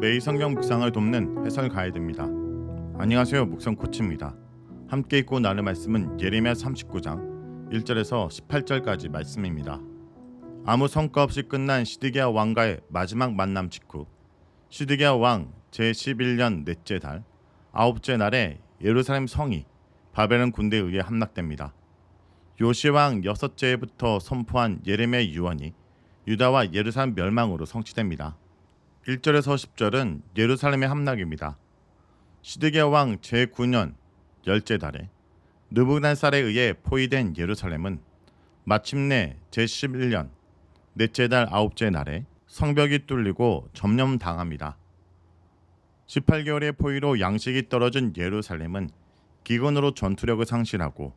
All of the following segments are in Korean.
매일 성경 묵상을 돕는 해설 가이드입니다. 안녕하세요. 묵성 코치입니다. 함께 읽고 나눌 말씀은 예레미야 39장 1절에서 18절까지 말씀입니다. 아무 성과 없이 끝난 시드기야 왕과의 마지막 만남 직후 시드기야 왕 제11년 넷째 달 아홉째 날에 예루살렘 성이 바벨론 군대에 의해 함락됩니다. 요시 왕 여섯째 해부터 선포한 예레미야 유언이 유다와 예루살렘 멸망으로 성취됩니다. 1절에서 10절은 예루살렘의 함락입니다. 시드기야 왕 제9년 열째 달에 느부갓네살에 의해 포위된 예루살렘은 마침내 제11년 넷째 달 아홉째 날에 성벽이 뚫리고 점령당합니다. 18개월의 포위로 양식이 떨어진 예루살렘은 기근으로 전투력을 상실하고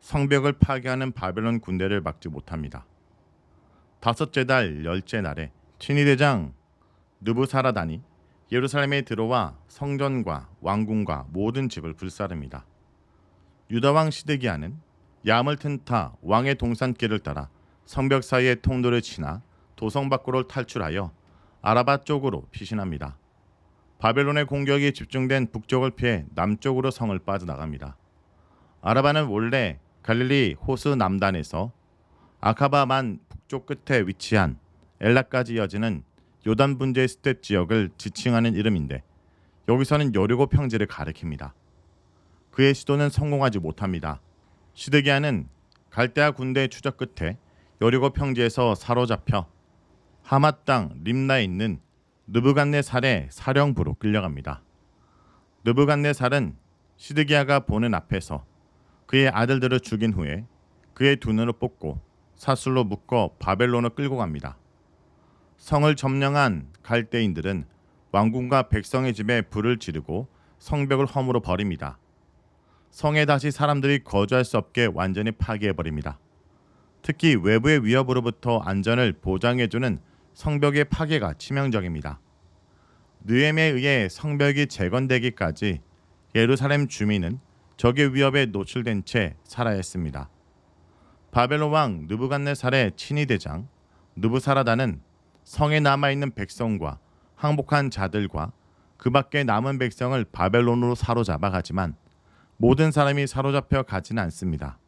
성벽을 파괴하는 바벨론 군대를 막지 못합니다. 다섯째 달 열째 날에 친위 대장 느부사라단이 예루살렘에 들어와 성전과 왕궁과 모든 집을 불사릅니다. 유다 왕 시드기야는 야물 튼타 왕의 동산길을 따라 성벽 사이의 통로를 지나 도성 밖으로 탈출하여 아라바 쪽으로 피신합니다. 바벨론의 공격이 집중된 북쪽을 피해 남쪽으로 성을 빠져나갑니다. 아라바는 원래 갈릴리 호스 남단에서 아카바만 북쪽 끝에 위치한 엘라까지 이어지는 요단 분재의 스텝 지역을 지칭하는 이름인데 여기서는 여리고 평지를 가리킵니다. 그의 시도는 성공하지 못합니다. 시드기야는 갈대아 군대의 추적 끝에 여리고 평지에서 사로잡혀 하맛 땅 림나에 있는 느부갓네살의 사령부로 끌려갑니다. 느부갓네살은 시드기야가 보는 앞에서 그의 아들들을 죽인 후에 그의 두 눈을 뽑고 사슬로 묶어 바벨론을 끌고 갑니다. 성을 점령한 갈대인들은 왕궁과 백성의 집에 불을 지르고 성벽을 허물어 버립니다. 성에 다시 사람들이 거주할 수 없게 완전히 파괴해 버립니다. 특히 외부의 위협으로부터 안전을 보장해주는 성벽의 파괴가 치명적입니다. 느헤미에 의해 성벽이 재건되기까지 예루살렘 주민은 적의 위협에 노출된 채 살아야 했습니다. 바벨론 왕 느부갓네살의 친위 대장 느부사라다는 성에 남아 있는 백성과 항복한 자들과 그 밖에 남은 백성을 바벨론으로 사로잡아 가지만 모든 사람이 사로잡혀 가지는 않습니다.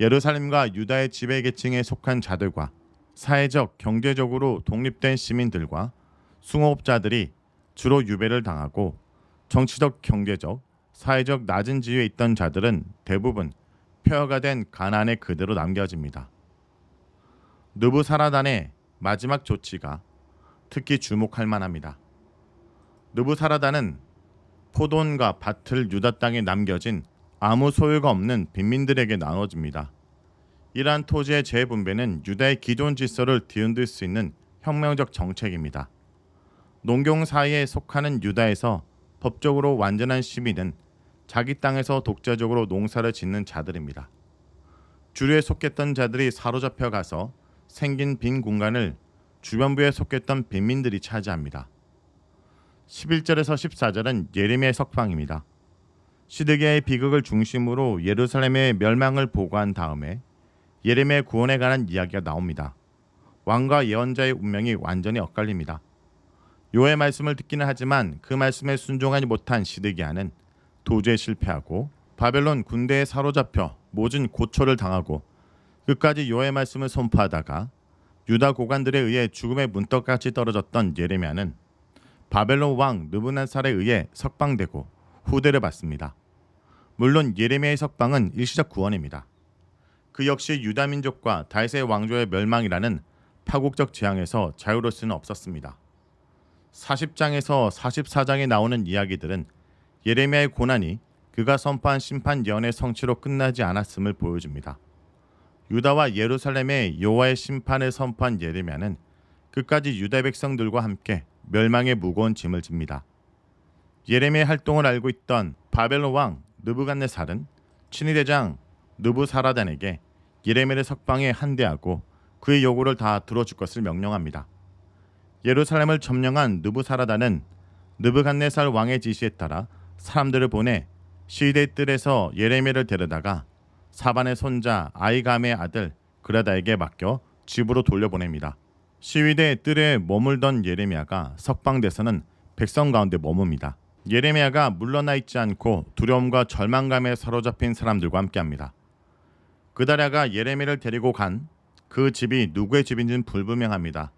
예루살렘과 유다의 지배 계층에 속한 자들과 사회적 경제적으로 독립된 시민들과 숭호업자들이 주로 유배를 당하고 정치적 경제적 사회적 낮은 지위에 있던 자들은 대부분 폐허가 된 가난에 그대로 남겨집니다. 느부사라단의 마지막 조치가 특히 주목할 만합니다. 느부사라단은 포돈과 밭을 유다 땅에 남겨진 아무 소유가 없는 빈민들에게 나눠집니다. 이러한 토지의 재분배는 유다의 기존 질서를 뒤흔들 수 있는 혁명적 정책입니다. 농경 사이에 속하는 유다에서 법적으로 완전한 시민은 자기 땅에서 독자적으로 농사를 짓는 자들입니다. 주류에 속했던 자들이 사로잡혀 가서 생긴 빈 공간을 주변부에 속했던 빈민들이 차지합니다. 11절에서 14절은 예레미야의 석방입니다. 시드기야의 비극을 중심으로 예루살렘의 멸망을 보고한 다음에 예레미야의 구원에 관한 이야기가 나옵니다. 왕과 예언자의 운명이 완전히 엇갈립니다. 요의 말씀을 듣기는 하지만 그 말씀에 순종하지 못한 시드기야는 도저히 실패하고 바벨론 군대에 사로잡혀 모진 고초를 당하고 끝까지 요의 말씀을 선포하다가 유다 고관들에 의해 죽음의 문턱까지 떨어졌던 예레미야는 바벨론 왕 느부갓네살에 의해 석방되고 후대를 받습니다. 물론 예레미야의 석방은 일시적 구원입니다. 그 역시 유다 민족과 다윗의 왕조의 멸망이라는 파국적 재앙에서 자유로울 수는 없었습니다. 40장에서 44장에 나오는 이야기들은 예레미야의 고난이 그가 선포한 심판 예언의 성취로 끝나지 않았음을 보여줍니다. 유다와 예루살렘의 여호와의 심판을 선포한 예레미야는 끝까지 유다 백성들과 함께 멸망의 무거운 짐을 집니다. 예레미야의 활동을 알고 있던 바벨론 왕 느부갓네살은 친위 대장 느부사라단에게 예레미야를 석방에 한대하고 그의 요구를 다 들어줄 것을 명령합니다. 예루살렘을 점령한 느부사라단은 느부갓네살 왕의 지시에 따라 사람들을 보내 시대 뜰에서 예레미야를 데려다가 사반의 손자 아이감의 아들 그라다에게 맡겨 집으로 돌려보냅니다. 시위대 뜰에 머물던 예레미야가 석방돼서는 백성 가운데 머뭅니다. 예레미야가 물러나 있지 않고 두려움과 절망감에 사로잡힌 사람들과 함께합니다. 그다랴가 예레미야를 데리고 간 그 집이 누구의 집인지는 불분명합니다.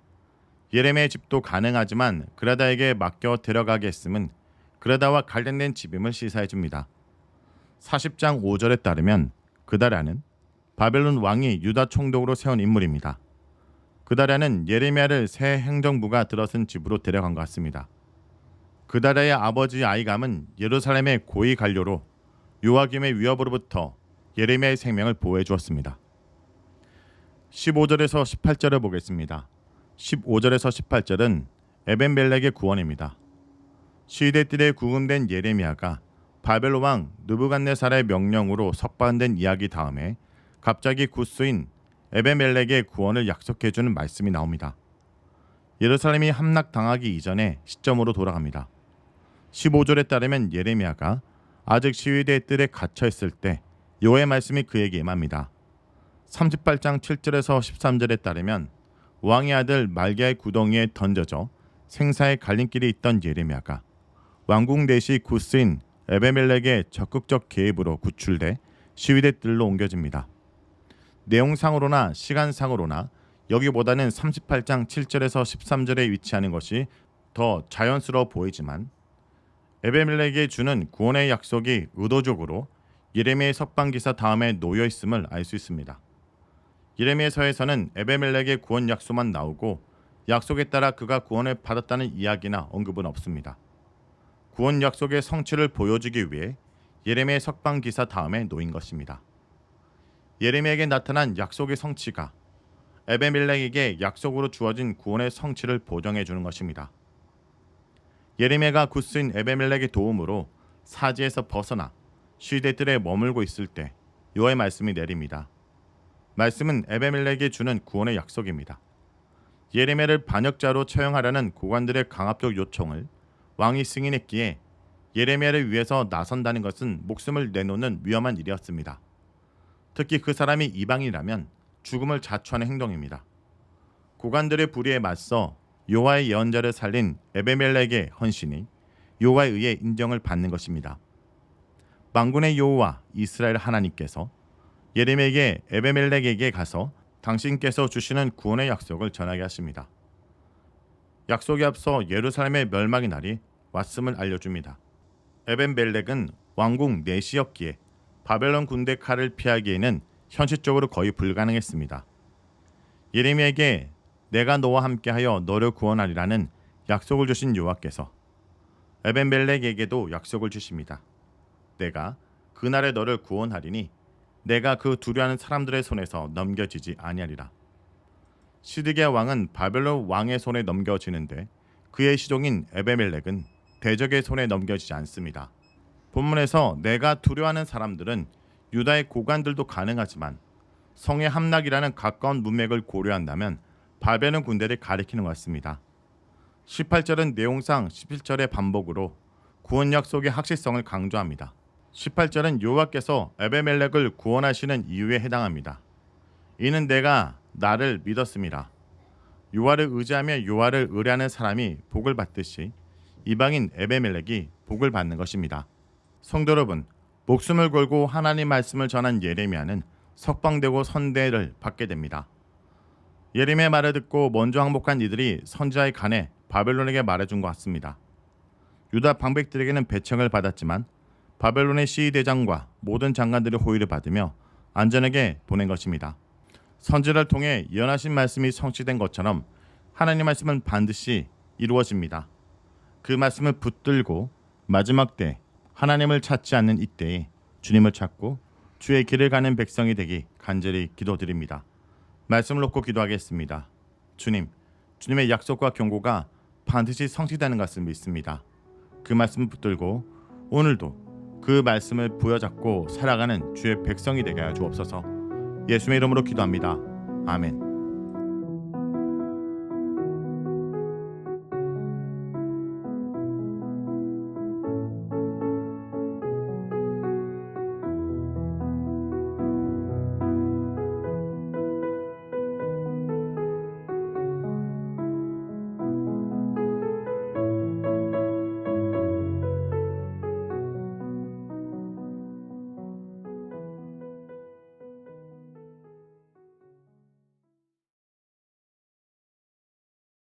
예레미야의 집도 가능하지만 그라다에게 맡겨 데려가게 했음은 그라다와 관련된 집임을 시사해 줍니다. 40장 5절에 따르면 그다랴는 바벨론 왕이 유다 총독으로 세운 인물입니다. 그다랴는 예레미야를 새 행정부가 들어선 집으로 데려간 것 같습니다. 그다랴의 아버지 아이감은 예루살렘의 고위 관료로 요아김의 위협으로부터 예레미야의 생명을 보호해 주었습니다. 15절에서 18절을 보겠습니다. 15절에서 18절은 에벤멜렉의 구원입니다. 시대들에 구금된 예레미야가 바벨로 왕 느부갓네살의 명령으로 석방된 이야기 다음에 갑자기 구스인 에베멜렉의 구원을 약속해 주는 말씀이 나옵니다. 예루살렘이 함락당하기 이전의 시점으로 돌아갑니다. 15절에 따르면 예레미야가 아직 시위대 뜰에 갇혀 있을 때 여호와의 말씀이 그에게 임합니다. 38장 7절에서 13절에 따르면 왕의 아들 말기야의 구덩이에 던져져 생사의 갈림길에 있던 예레미야가 왕궁 대시 구스인 에베멜렉의 적극적 개입으로 구출돼 시위대 뜰로 옮겨집니다. 내용상으로나 시간상으로나 여기보다는 38장 7절에서 13절에 위치하는 것이 더 자연스러워 보이지만 에베멜렉에 주는 구원의 약속이 의도적으로 예레미야의 석방 기사 다음에 놓여 있음을 알 수 있습니다. 예레미야서에서는 에베멜렉의 구원 약속만 나오고 약속에 따라 그가 구원을 받았다는 이야기나 언급은 없습니다. 구원 약속의 성취를 보여주기 위해 예레미야의 석방 기사 다음에 놓인 것입니다. 예레미야에게 나타난 약속의 성취가 에베멜렉에게 약속으로 주어진 구원의 성취를 보정해 주는 것입니다. 예레미야가 굳쓴 에베멜렉의 도움으로 사지에서 벗어나 시대들에 머물고 있을 때 요의 말씀이 내립니다. 말씀은 에베멜렉에 주는 구원의 약속입니다. 예레미야를 반역자로 처형하려는 고관들의 강압적 요청을 왕이 승인했기에 예레미야를 위해서 나선다는 것은 목숨을 내놓는 위험한 일이었습니다. 특히 그 사람이 이방이라면 죽음을 자초하는 행동입니다. 고관들의 불의에 맞서 요하의 예언자를 살린 에베멜렉의 헌신이 요하에 의해 인정을 받는 것입니다. 망군의 여호와 이스라엘 하나님께서 예레미야에게 에베멜렉에게 가서 당신께서 주시는 구원의 약속을 전하게 하십니다. 약속에 앞서 예루살렘의 멸망의 날이 왔음을 알려줍니다. 에벤벨렉은 왕궁 내시였기에 바벨론 군대 칼을 피하기에는 현실적으로 거의 불가능했습니다. 예레미야에게 내가 너와 함께하여 너를 구원하리라는 약속을 주신 여호와께서 에벤벨렉에게도 약속을 주십니다. 내가 그날에 너를 구원하리니 내가 그 두려워하는 사람들의 손에서 넘겨지지 아니하리라. 시드기야 왕은 바벨론 왕의 손에 넘겨지는데 그의 시종인 에베멜렉은 대적의 손에 넘겨지지 않습니다. 본문에서 내가 두려워하는 사람들은 유다의 고관들도 가능하지만 성의 함락이라는 가까운 문맥을 고려한다면 바벨론 군대를 가리키는 것 같습니다. 18절은 내용상 17절의 반복으로 구원 약속의 확실성을 강조합니다. 18절은 여호와께서 에베멜렉을 구원하시는 이유에 해당합니다. 이는 내가 나를 믿었습니다. 요하를 의지하며 요하를 의뢰하는 사람이 복을 받듯이 이방인 에베멜렉이 복을 받는 것입니다. 성도 여러분, 목숨을 걸고 하나님 말씀을 전한 예레미야는 석방되고 선대를 받게 됩니다. 예레미야 말을 듣고 먼저 항복한 이들이 선지자의 간에 바벨론에게 말해준 것 같습니다. 유다 방백들에게는 배청을 받았지만 바벨론의 시위 대장과 모든 장관들의 호의를 받으며 안전하게 보낸 것입니다. 선지를 통해 예언하신 말씀이 성취된 것처럼 하나님 말씀은 반드시 이루어집니다. 그 말씀을 붙들고 마지막 때 하나님을 찾지 않는 이때에 주님을 찾고 주의 길을 가는 백성이 되기 간절히 기도드립니다. 말씀을 놓고 기도하겠습니다. 주님, 주님의 약속과 경고가 반드시 성취되는 것을 믿습니다. 그 말씀을 붙들고 오늘도 그 말씀을 부여잡고 살아가는 주의 백성이 되게 하여 주옵소서. 예수의 이름으로 기도합니다. 아멘.